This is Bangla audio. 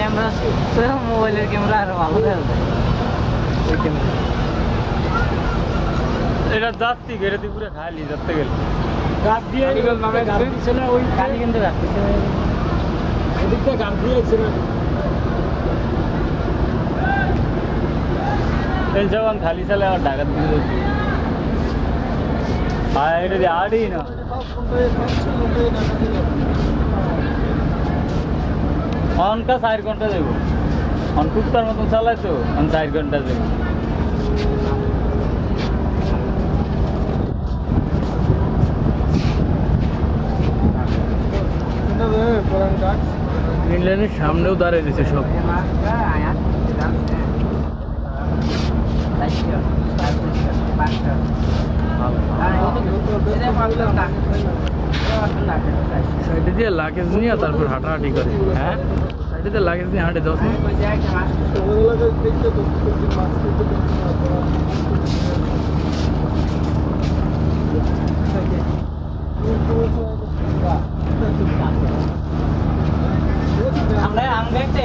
মোবাইলের ক্যামেরা আরও ভালো যায় ওই ক্যামেরা এটা যাত্রী ঘেরে দিয়ে পুরো খালি যাতে গেলে গাছ দিয়ে গাছ আছে? দিছে না ওই কালি কিন্তু রাখতেছে ওদিক থেকে গাছ দিয়েছে না এই যখন খালি চালে আমার ঢাকা দিয়ে আর এটা আড়ি না অনকা চার ঘণ্টা যাব অন কুত্তার মতন চালাই তো অন চার ঘণ্টা যাব গ্রিন সামনেও দাঁড়িয়ে দিছে সব। সাইডে দিয়ে লাগেজ নিয়ে তারপর হাঁটাহাঁটি করে হ্যাঁ সাইডে দিয়ে লাগেজ নিয়ে হাঁটে দশ মিনিট আমরা আমরা একটা